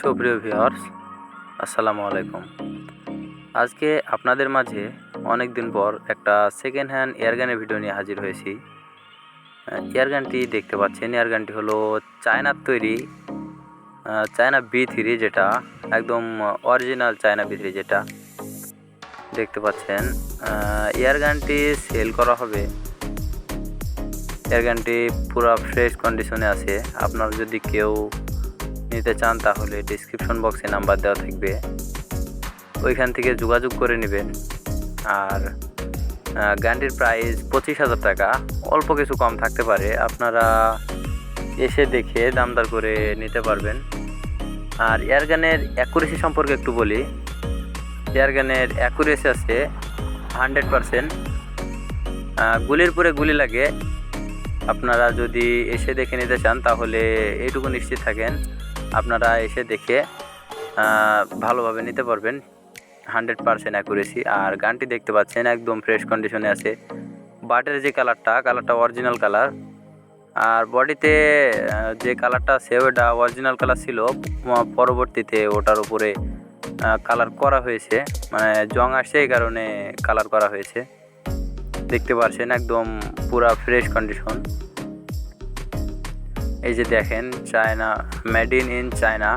সুপ্রিয় ভিউয়ার্স আসসালামু আলাইকুম। আজকে আপনাদের মাঝে অনেক দিন পর একটা সেকেন্ড হ্যান্ড এয়ারগানের ভিডিও নিয়ে হাজির হয়েছি। এয়ারগানটি দেখতে পাচ্ছেন। এয়ারগানটি হলো চায়নার তৈরি চায়না বি থ্রি যেটা, একদম অরিজিনাল চায়না বি থ্রি যেটা। দেখতে পাচ্ছেন এয়ারগানটি সেল করা হবে। এয়ারগানটি পুরো ফ্রেশ কন্ডিশনে আছে। আপনার যদি কেউ নিতে চান, তাহলে ডিসক্রিপশন বক্সে নাম্বার দেওয়া থাকবে। ওইখান থেকে যোগাযোগ করে নেবেন। আর গানটির প্রাইস পঁচিশ হাজার টাকা। অল্প কিছু কম থাকতে পারে। আপনারা এসে দেখে দামদার করে নিতে পারবেন। আর এয়ার গানের অ্যাকুরেসি সম্পর্কে একটু বলি। এয়ার গানের অ্যাকুরেসি আছে হান্ড্রেড পারসেন্ট গুলির পরে গুলি লাগে। আপনারা যদি এসে দেখে নিতে চান, তাহলে এইটুকু নিশ্চিত থাকেন। আপনারা এসে দেখে ভালোভাবে নিতে পারবেন। হান্ড্রেড পারসেন্ট অ্যাকুরেসি আর গানটি দেখতে পাচ্ছেন, একদম ফ্রেশ কন্ডিশনে আছে। বাটের যে কালারটা কালারটা অরিজিনাল কালার আর বডিতে যে কালারটা আছে ওটা অরিজিনাল কালার ছিল। পরবর্তীতে ওটার উপরে কালার করা হয়েছে। মানে জং আসছে এই কারণে কালার করা হয়েছে। দেখতে পাচ্ছেন, একদম পুরা ফ্রেশ কন্ডিশন এই যে দেখেন China made in in China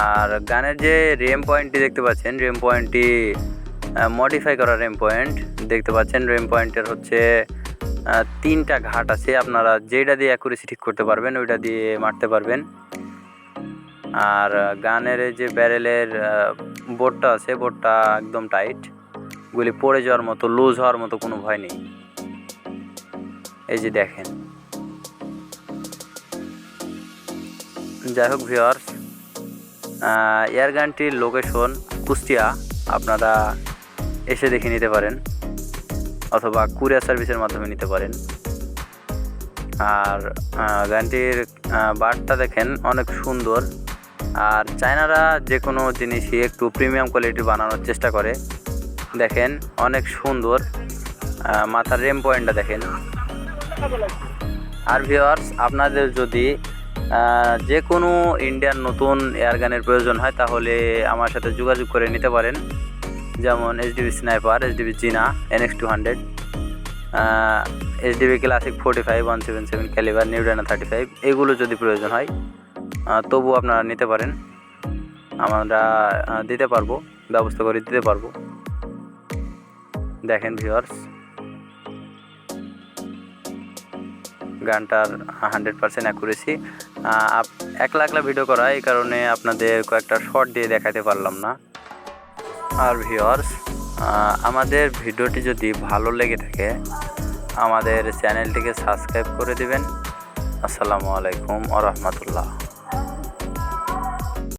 আর গানের যে রেম পয়েন্টটি দেখতে পাচ্ছেন রেম পয়েন্টটি মডিফাই করা রেম পয়েন্ট দেখতে পাচ্ছেন রেম পয়েন্টের হচ্ছে তিনটা ঘাট আছে। আপনারা যেটা দিয়ে অ্যাকুরেসি ঠিক করতে পারবেন, ওইটা দিয়ে মারতে পারবেন। আর গানের যে ব্যারেলের বোর্ডটা আছে বোর্ডটা একদম টাইট গুলি পড়ে যাওয়ার মতো লুজ হওয়ার মতো কোনো ভয় নেই। এই যে দেখেন। যাই হোক ভিওয়ার্স এয়ারগানটির লোকেশন কুষ্টিয়া, আপনারা এসে দেখে নিতে পারেন অথবা কুরিয়ার সার্ভিসের মাধ্যমে নিতে পারেন। আর গানটির বারটা দেখেন অনেক সুন্দর। আর চায়নারা যে কোনো জিনিসই একটু প্রিমিয়াম কোয়ালিটি বানানোর চেষ্টা করে। দেখেন অনেক সুন্দর মাথার রেম পয়েন্টটা দেখেন। আর ভিওয়ার্স আপনাদের যদি যে কোনো ইন্ডিয়ান নতুন এয়ারগানের প্রয়োজন হয়, তাহলে আমার সাথে যোগাযোগ করে নিতে পারেন। যেমন এইচডিবি স্নাইপার এইচডিবি জিনা NX two hundred HDB classic forty five one seven seven calibre নিউডানা thirty five এগুলো যদি প্রয়োজন হয় তবু আপনারা নিতে পারেন। আমরা দিতে পারব, ব্যবস্থা করে দিতে পারব। দেখেন ভিউয়ার্স গানটার হান্ড্রেড পার্সেন্ট অ্যাকুরেসি একলা একলা ভিডিও করা, এই কারণে আপনাদের কয়েকটা শর্ট দিয়ে দেখাতে পারলাম না। আর ভিওর্স আমাদের ভিডিওটি যদি ভালো লেগে থাকে, আমাদের চ্যানেলটিকে সাবস্ক্রাইব করে দেবেন। আসসালামু আলাইকুম আ রহমতুল্লাহ।